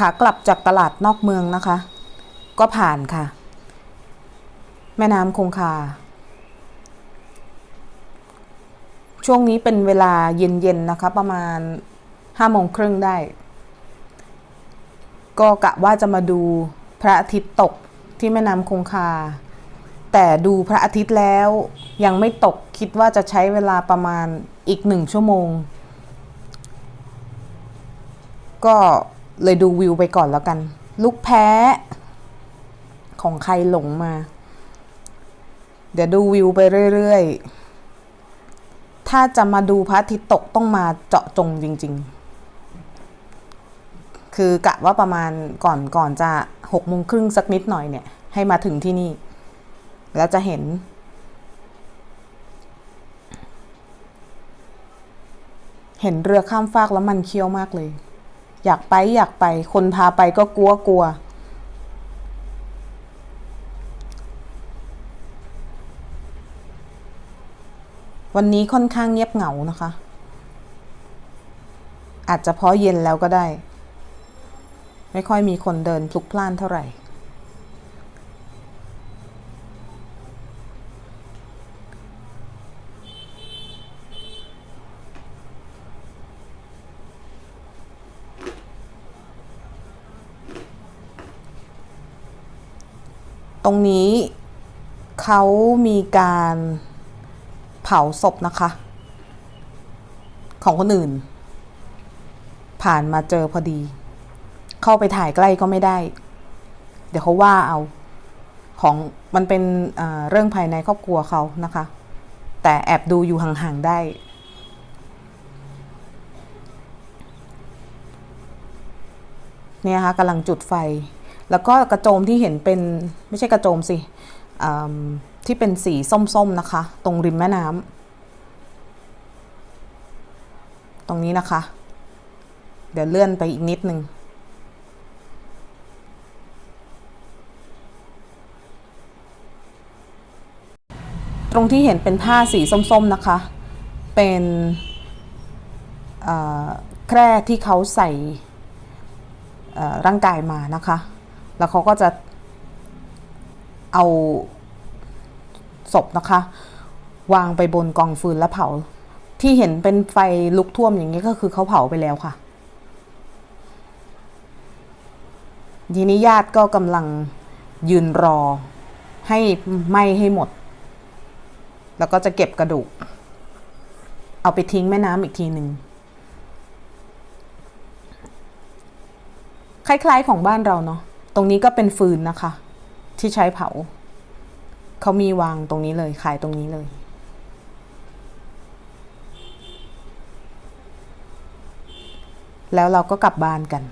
ขากลับจากตลาดนอกเมืองนะคะ ก็ผ่านค่ะ แม่น้ำคงคา ช่วงนี้เป็นเวลาเย็นๆนะคะ ประมาณห้าโมงครึ่งได้ ก็กะว่าจะมาดูพระอาทิตย์ตกที่แม่น้ำคงคา แต่ดูพระอาทิตย์แล้วยังไม่ตกคิดว่าจะใช้เวลาประมาณอีกหนึ่งชั่วโมง ก็ เลยดูวิวไปก่อนแล้วกัน ลูกแพ้ของใครหลงมา เดี๋ยวดูวิวไปเรื่อยๆ ถ้าจะมาดูพระอาทิตย์ตกต้องมาเจาะจงจริง ๆ คือกะว่าประมาณก่อนก่อนจะหกโมงครึ่งสักนิดหน่อยเนี่ย ให้มาถึงที่นี่ แล้วจะเห็นเห็นเรือข้ามฟากแล้วมันเคี้ยวมากเลย อยากไปอยากไป คนพาไปก็กลัวกลัว วันนี้ค่อนข้างเงียบเหงานะคะ อาจจะเพราะเย็นแล้วก็ได้ ไม่ค่อยมีคนเดินพลุกพล่านเท่าไหร่ ตรงนี้เขามีการเผาศพนะคะ ของคนอื่น ผ่านมาเจอพอดี เข้าไปถ่ายใกล้ก็ไม่ได้ เดี๋ยวเขาว่าเอาของมันเป็นเเรื่องภายในครอบครัวเขานะคะ แต่แอบดูอยู่ห่างๆได้ เนี่ยนะคะกำลังจุดไฟ แล้วก็กระโจมที่เห็นเป็นไม่ใช่กระโจมสิที่เป็นสีส้มๆนะคะ ตรงริมแม่น้ำตรงนี้นะคะ เดี๋ยวเลื่อนไปอีกนิดนึงตรงที่เห็นเป็นผ้าสีส้มๆนะคะ เป็นแคร่ที่เขาใส่ร่างกายมานะคะ แล้วเขาก็จะเอาศพนะคะ วางไปบนกองฟืนแล้วเผา ที่เห็นเป็นไฟลุกท่วมอย่างนี้ก็คือเขาเผาไปแล้วค่ะ ทีนี้ญาติก็กำลังยืนรอ ให้ไหม้ให้หมด แล้วก็จะเก็บกระดูก เอาไปทิ้งแม่น้ำอีกทีหนึ่งคล้ายๆของบ้านเราเนาะ ตรงนี้ก็เป็นฟืนนะคะ ที่ใช้เผา เขามีวางตรงนี้เลยขายตรงนี้เลยแล้วเราก็กลับบ้านกัน